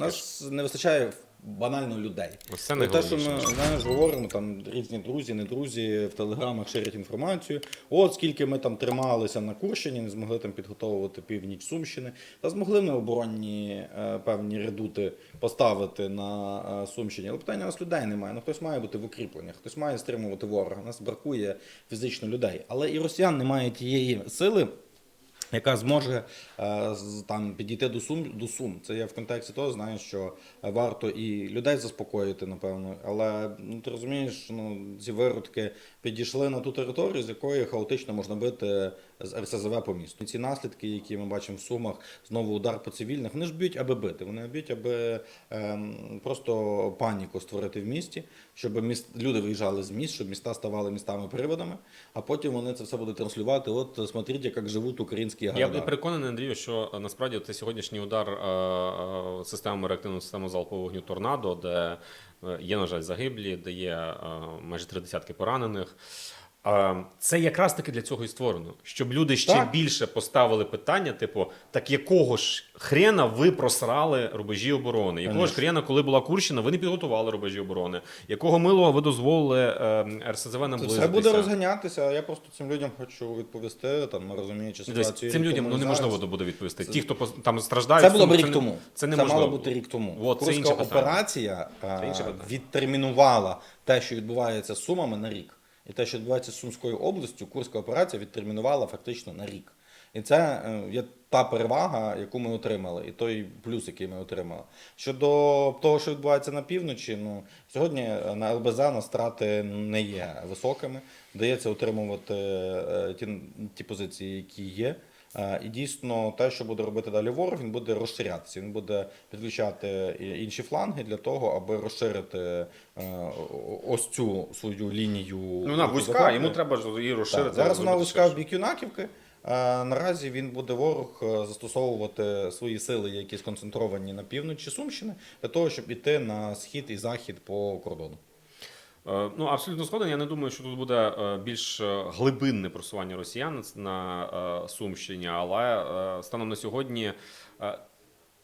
У нас не вистачає банально людей. Ось це Про те, що ми найголовніше. знаєш, говоримо, там різні друзі, не друзі в телеграмах ширять інформацію. От скільки ми там трималися на Курщині, не змогли там підготовувати північ Сумщини. Та змогли ми оборонні е, певні редути поставити на е, Сумщині. Але питання у нас людей немає. Ну хтось має бути в укріпленнях, хтось має стримувати ворога. У нас бракує фізично людей. Але і росіян немає тієї сили. Яка зможе е, там підійти до сум до сум. Це я в контексті того знаю, що варто і людей заспокоїти, напевно. Але ну ти розумієш, ну ці виродки підійшли на ту територію, з якої хаотично можна бити з РСЗВ по місту. Ці наслідки, які ми бачимо в сумах, знову удар по цивільних, вони ж б'ють, аби бити. Вони б'ють, аби ем, просто паніку створити в місті, щоб міст люди виїжджали з міст, щоб міста ставали містами приводами, а потім вони це все будуть транслювати. От смотрите, як живуть українські Я города. переконаний, Андрію, що е, насправді це сьогоднішній удар системи реактивного системами реактивної системи залпового вогню торнадо, де е, є, на жаль, загиблі, де є е, майже три десятки поранених. Е, Це якраз таки для цього і створено, щоб люди ще Так. більше поставили питання, типу, так якого ж хрена ви просрали рубежі оборони? Якого ж хрена, коли була Курщина, ви не підготували рубежі оборони? Якого милого ви дозволили е, РСЗВ Це наблизитися? все буде розганятися. Я просто цим людям хочу відповісти, там розуміючи ситуацію. цим людям ну, неможливо буде відповісти. Це- Ті, хто там страждають, Це було б рік тому. Це Це мало бути рік тому. От, це Курська питання. операція е, Це інше питання. відтермінувала те, що відбувається з Сумами на рік. І те, що відбувається з Сумською областю, Курська операція відтермінувала фактично на рік. І це е, є та перевага, яку ми отримали, і той плюс, який ми отримали. Щодо того, що відбувається на півночі, ну сьогодні е, на ЛБЗ на страти не є високими. Вдається утримувати е, ті, ті позиції, які є. Е, І дійсно, те, що буде робити далі ворог, він буде розширятися. Він буде підключати інші фланги для того, аби розширити е, ось цю свою лінію. Ну, вона вузька, йому треба ж її розширити. Так, зараз вона вузька в бік Юнаківки. Наразі він буде ворог е, застосовувати свої сили, які сконцентровані на півночі Сумщини, для того, щоб іти на схід і захід по кордону. Е, Ну, абсолютно згоден. Я не думаю, що тут буде е, більш е, глибинне просування росіян на Сумщині, але станом на сьогодні,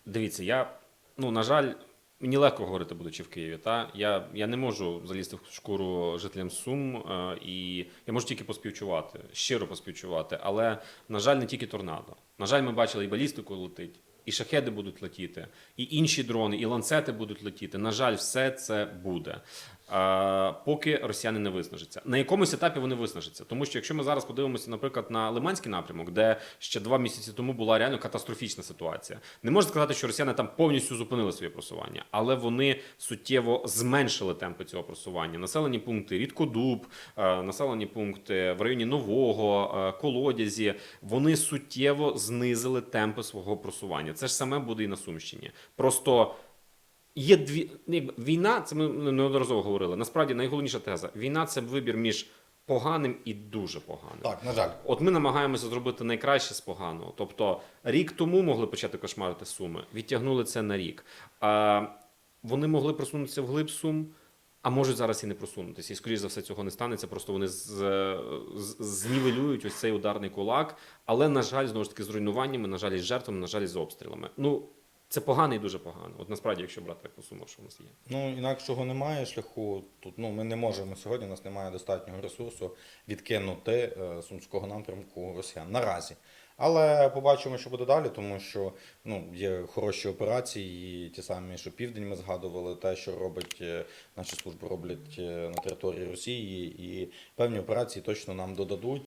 дивіться, я, ну, на жаль, мені легко говорити, будучи в Києві. Та? Я, я не можу залізти в шкуру жителям Сум, і я можу тільки поспівчувати, щиро поспівчувати. Але, на жаль, не тільки торнадо. На жаль, ми бачили, і балістику летить. І шахеди будуть летіти, і інші дрони, і ланцети будуть летіти. На жаль, все це буде. Поки росіяни не виснажаться. На якомусь етапі вони виснажаться. Тому що якщо ми зараз подивимося, наприклад, на Лиманський напрямок, де ще два місяці тому була реально катастрофічна ситуація, не можна сказати, що росіяни там повністю зупинили своє просування, але вони суттєво зменшили темпи цього просування. Населені пункти Рідкодуб, е, населені пункти в районі Нового, е, Колодязі, вони суттєво знизили темпи свого просування. Це ж саме буде і на Сумщині. Просто. Є дві ну, війна, це ми неодноразово говорили. Насправді найголовніша теза: війна це вибір між поганим і дуже поганим. Так, на жаль. От ми намагаємося зробити найкраще з поганого. Тобто рік тому могли почати кошмарити суми, відтягнули це на рік. А вони могли просунутися в глиб сум. А можуть зараз і не просунутися, і скоріш за все цього не станеться. Просто вони з, з, знівелюють ось цей ударний кулак. Але на жаль, знову ж таки, з руйнуваннями, на жаль, із жертвами, на жаль, із обстрілами. Ну це погано і дуже погано. От насправді, якщо брати так по що в нас є. Ну інакшого немає шляху. Тут ну ми не можемо сьогодні. У нас немає достатнього ресурсу відкинути е, сумського напрямку росіян наразі. Але побачимо, що буде далі, тому що ну є хороші операції, і ті самі, що південь ми згадували, те, що робить е, наші служби роблять е, на території Росії, і певні операції точно нам додадуть.